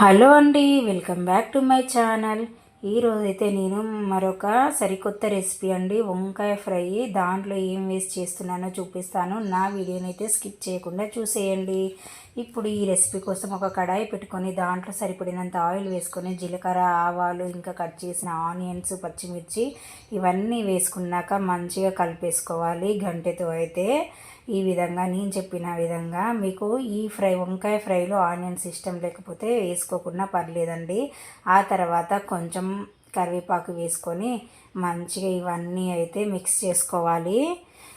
Hello అండి welcome back to my channel. ఈరోజైతే నేను మరొక సరికొత్త రెసిపీ అండి. వంకాయ ఫ్రై. దాంట్లో ఏం వేస్ట్ చేస్తున్నానో చూపిస్తాను. నా వీడియోని అయితే స్కిప్ చేయకుండా చూసేయండి. ఇప్పుడు ఈ రెసిపీ కోసం ఒక కడాయి పెట్టుకొని దాంట్లో సరిపడినంత ఆయిల్ వేసుకొని జీలకర్ర ఆవాలు ఇంకా కట్ చేసిన ఆనియన్స్ పచ్చిమిర్చి ఇవన్నీ వేసుకున్నాక మంచిగా కలిపేసుకోవాలి గంటెతో అయితే. ఈ విధంగా నేను చెప్పిన విధంగా మీకు ఈ ఫ్రై వంకాయ ఫ్రైలో ఆనియన్స్ ఇష్టం లేకపోతే వేసుకోకుండా పర్లేదండి. ఆ తర్వాత కొంచెం కరివేపాకు వేసుకొని మంచిగా ఇవన్నీ అయితే మిక్స్ చేసుకోవాలి.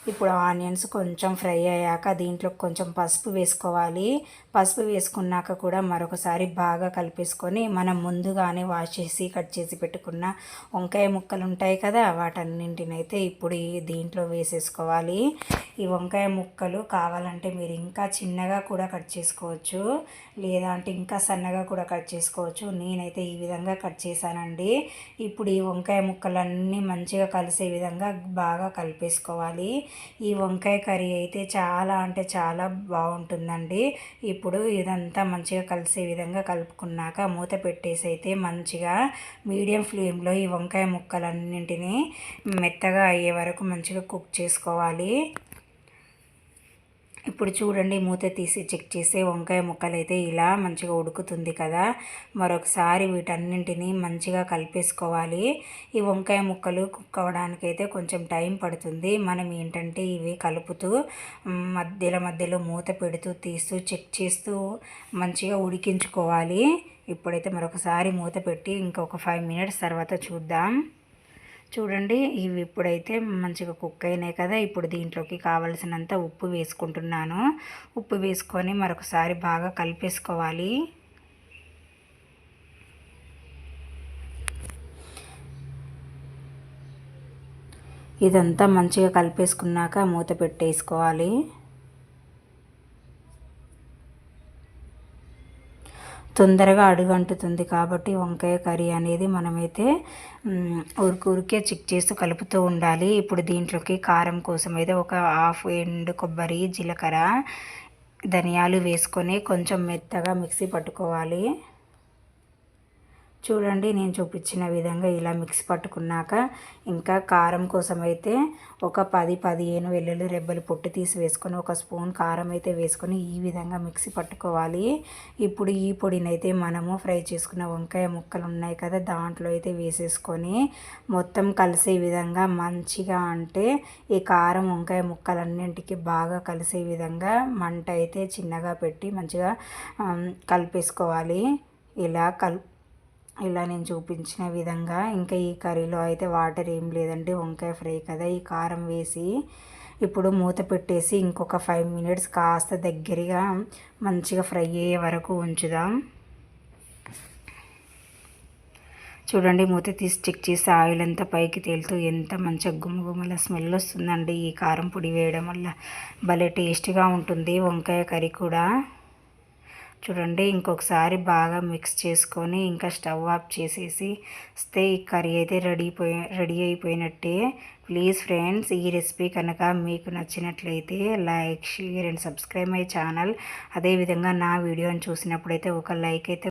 ఇప్పుడు ఆనియన్స్ కొంచెం ఫ్రై అయ్యాక దీంట్లో కొంచెం పసుపు వేసుకోవాలి. పసుపు వేసుకున్నాక కూడా మరొకసారి బాగా కలిపేసుకొని మనం ముందుగానే వాష్ చేసి కట్ చేసి పెట్టుకున్న వంకాయ ముక్కలు ఉంటాయి కదా వాటన్నింటినైతే ఇప్పుడు దీంట్లో వేసేసుకోవాలి. ఈ వంకాయ ముక్కలు కావాలంటే మీరు ఇంకా చిన్నగా కూడా కట్ చేసుకోవచ్చు. లేదా అంటే ఇంకా సన్నగా కూడా కట్ చేసుకోవచ్చు. నేనైతే ఈ విధంగా కట్ చేశానండి. ఇప్పుడు ఈ వంకాయ ముక్కలన్నీ మంచిగా కలిసే విధంగా బాగా కలిపేసుకోవాలి. ఈ వంకాయ కర్రీ అయితే చాలా అంటే చాలా బాగుంటుందండి. ఇప్పుడు ఇదంతా మంచిగా కలిసే విధంగా కలుపుకున్నాక మూత పెట్టేసి అయితే మంచిగా మీడియం ఫ్లేమ్లో ఈ వంకాయ ముక్కలన్నింటినీ మెత్తగా అయ్యే వరకు మంచిగా కుక్ చేసుకోవాలి. ఇప్పుడు చూడండి మూత తీసి చెక్ చేస్తే వంకాయ ముక్కలు అయితే ఇలా మంచిగా ఉడుకుతుంది కదా. మరొకసారి వీటన్నింటినీ మంచిగా కలిపేసుకోవాలి. ఈ వంకాయ ముక్కలు కుక్ అవ్వడానికి అయితే కొంచెం టైం పడుతుంది. మనం ఏంటంటే ఇవి కలుపుతూ మధ్యలో మధ్యలో మూత పెడుతూ తీస్తూ చెక్ చేస్తూ మంచిగా ఉడికించుకోవాలి. ఇప్పుడైతే మరొకసారి మూత పెట్టి ఇంకొక ఫైవ్ మినిట్స్ తర్వాత చూద్దాం. చూడండి ఇవి ఇప్పుడైతే మంచిగా కుక్ అయినాయి కదా. ఇప్పుడు దీంట్లోకి కావలసినంత ఉప్పు వేసుకుంటున్నాను. ఉప్పు వేసుకొని మరొకసారి బాగా కలిపేసుకోవాలి. ఇదంతా మంచిగా కలిపేసుకున్నాక మూత పెట్టేసుకోవాలి. తొందరగా అడుగంటుతుంది కాబట్టి వంకాయ కర్రీ అనేది మనమైతే ఊరికే చిక్ చేస్తూ కలుపుతూ ఉండాలి. ఇప్పుడు దీంట్లోకి కారం కోసం అయితే ఒక హాఫ్ ఎండు కొబ్బరి జీలకర్ర ధనియాలు వేసుకొని కొంచెం మెత్తగా మిక్సీ పట్టుకోవాలి. చూడండి నేను చూపించిన విధంగా ఇలా మిక్స్ పట్టుకున్నాక ఇంకా కారం కోసం అయితే ఒక పది పదిహేను వెల్లుల్లి రెబ్బలు పొట్టు తీసి వేసుకొని ఒక స్పూన్ కారం అయితే వేసుకొని ఈ విధంగా మిక్సీ పట్టుకోవాలి. ఇప్పుడు ఈ పొడిని అయితే మనము ఫ్రై చేసుకున్న వంకాయ ముక్కలు ఉన్నాయి కదా దాంట్లో అయితే వేసేసుకొని మొత్తం కలిసే విధంగా మంచిగా అంటే ఈ కారం వంకాయ ముక్కలన్నింటికి బాగా కలిసే విధంగా మంట అయితే చిన్నగా పెట్టి మంచిగా కలిపేసుకోవాలి. ఇలా కల్ ఇలా నేను చూపించిన విధంగా ఇంకా ఈ కర్రీలో అయితే వాటర్ ఏం లేదండి వంకాయ ఫ్రై కదా. ఈ కారం వేసి ఇప్పుడు మూత పెట్టేసి ఇంకొక ఫైవ్ మినిట్స్ కాస్త దగ్గరగా మంచిగా ఫ్రై అయ్యే వరకు ఉంచుదాం. చూడండి మూత తీసి చెక్ చేసి ఆయిల్ అంతా పైకి తేలుతూ ఎంత మంచిగా గుమ్మగుమ్మల స్మెల్ వస్తుందండి ఈ కారం పొడి వేయడం వల్ల. భలే టేస్ట్గా ఉంటుంది వంకాయ కర్రీ కూడా. చూడండి ఇంకొకసారి బాగా మిక్స్ చేసుకొని ఇంకా స్టవ్ ఆఫ్ చేసేసి వస్తే ఈ కర్రీ అయితే రెడీ రెడీ అయిపోయినట్టే. ప్లీజ్ ఫ్రెండ్స్ ఈ రెసిపీ కనుక మీకు నచ్చినట్లయితే like share and subscribe my channel అదేవిధంగా నా వీడియోని చూసినప్పుడైతే ఒక లైక్ అయితే